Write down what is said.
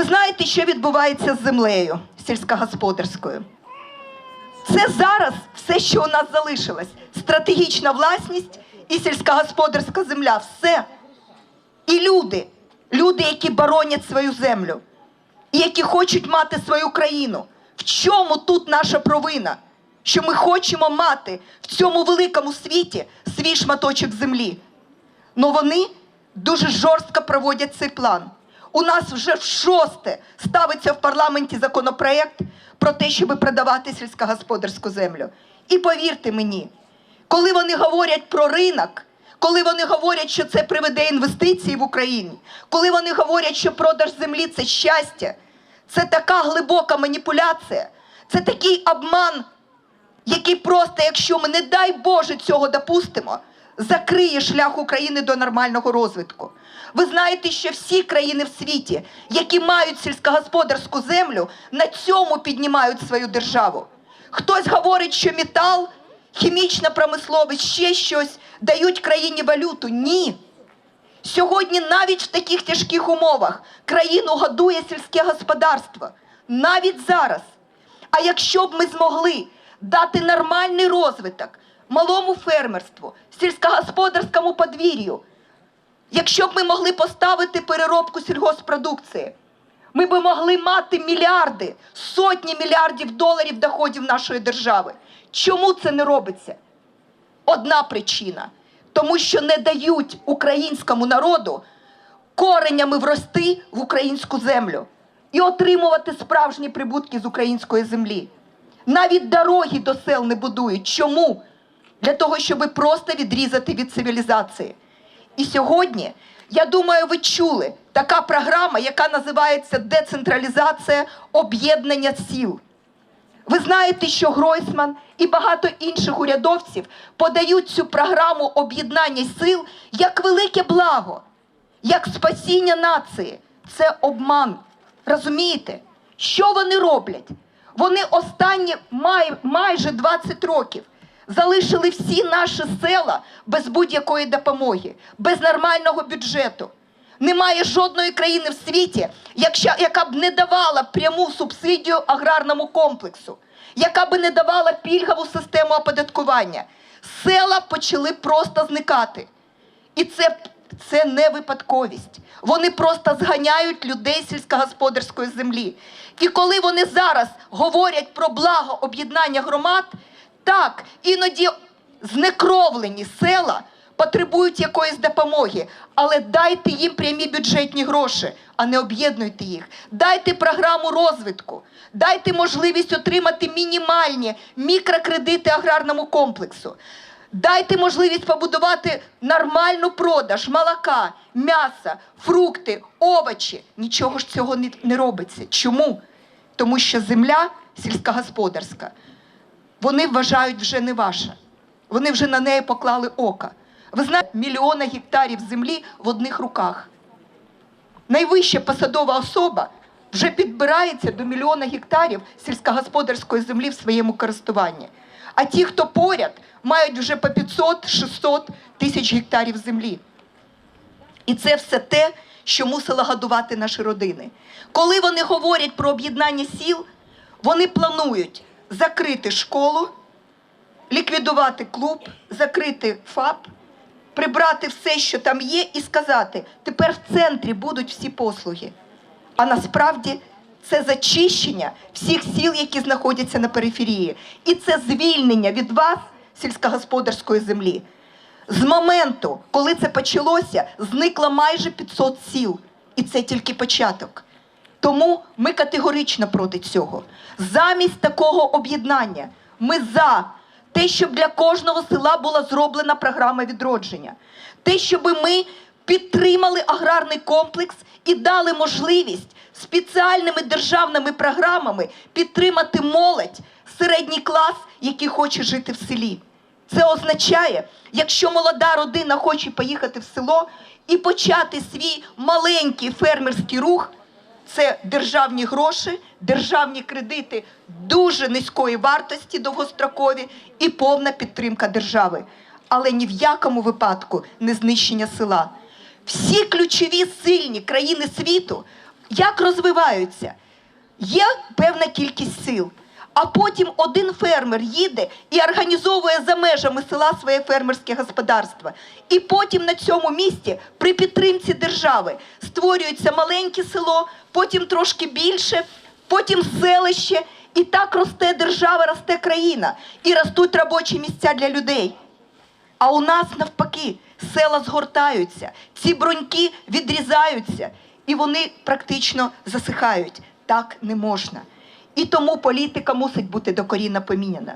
Ви знаєте, що відбувається з землею сільськогосподарською? Це зараз все, що у нас залишилось. Стратегічна власність і сільськогосподарська земля. Все. І люди, люди, які боронять свою землю, і які хочуть мати свою країну. В чому тут наша провина? Що ми хочемо мати в цьому великому світі свій шматочок землі. Ну вони дуже жорстко проводять цей план. У нас вже в шосте ставиться в парламенті законопроект про те, щоб продавати сільськогосподарську землю. І повірте мені, коли вони говорять про ринок, коли вони говорять, що це приведе інвестиції в Україні, коли вони говорять, що продаж землі це щастя, це така глибока маніпуляція, це такий обман, який просто, якщо ми, не дай Боже, цього допустимо, закриє шлях України до нормального розвитку. Ви знаєте, що всі країни в світі, які мають сільськогосподарську землю, на цьому піднімають свою державу. Хтось говорить, що метал, хімічна промисловість, ще щось дають країні валюту. Ні. Сьогодні навіть в таких тяжких умовах країну годує сільське господарство. Навіть зараз. А якщо б ми змогли дати нормальний розвиток малому фермерству, сільськогосподарському подвір'ю, якщо б ми могли поставити переробку сільгоспродукції, ми б могли мати мільярди, сотні мільярдів доларів доходів нашої держави. Чому це не робиться? Одна причина. Тому що не дають українському народу коренями врости в українську землю і отримувати справжні прибутки з української землі. Навіть дороги до сел не будують. Чому? Для того, щоб просто відрізати від цивілізації. І сьогодні, я думаю, ви чули така програма, яка називається децентралізація об'єднання сіл. Ви знаєте, що Гройсман і багато інших урядовців подають цю програму об'єднання сил як велике благо, як спасіння нації. Це обман. Розумієте? Що вони роблять? Вони останні май, майже 20 років залишили всі наші села без будь-якої допомоги, без нормального бюджету. Немає жодної країни в світі, яка б не давала пряму субсидію аграрному комплексу, яка б не давала пільгову систему оподаткування. Села почали просто зникати. І це, це не випадковість. Вони просто зганяють людей сільськогосподарської землі. І коли вони зараз говорять про благо об'єднання громад, так, іноді знекровлені села потребують якоїсь допомоги, але дайте їм прямі бюджетні гроші, а не об'єднуйте їх. Дайте програму розвитку, дайте можливість отримати мінімальні мікрокредити аграрному комплексу. Дайте можливість побудувати нормальну продаж молока, м'яса, фрукти, овочі. Нічого ж цього не, робиться. Чому? Тому що земля сільськогосподарська вони вважають вже не ваша. Вони вже на неї поклали ока. Ви знаєте, мільйони гектарів землі в одних руках. Найвища посадова особа вже підбирається до мільйона гектарів сільськогосподарської землі в своєму користуванні. А ті, хто поряд, мають вже по 500-600 тисяч гектарів землі. І це все те, що мусило годувати наші родини. Коли вони говорять про об'єднання сіл, вони планують закрити школу, ліквідувати клуб, закрити ФАП, прибрати все, що там є, і сказати: тепер в центрі будуть всі послуги. А насправді це зачищення всіх сіл, які знаходяться на периферії. І це звільнення від вас сільськогосподарської землі. З моменту, коли це почалося, зникло майже 500 сіл. І це тільки початок. Тому ми категорично проти цього. Замість такого об'єднання ми за те, щоб для кожного села була зроблена програма відродження, те, щоб ми підтримали аграрний комплекс і дали можливість спеціальними державними програмами підтримати молодь, середній клас, який хоче жити в селі. Це означає, якщо молода родина хоче поїхати в село і почати свій маленький фермерський рух, це державні гроші, державні кредити дуже низької вартості довгострокові і повна підтримка держави. Але ні в якому випадку не знищення села. Всі ключові сильні країни світу як розвиваються. Є певна кількість сил, а потім один фермер їде і організовує за межами села своє фермерське господарство. І потім на цьому місці при підтримці держави створюється маленьке село, потім трошки більше, потім селище. І так росте держава, росте країна, і ростуть робочі місця для людей. А у нас навпаки села згортаються, ці бруньки відрізаються, і вони практично засихають. Так не можна. І тому політика мусить бути докорінно поміняна.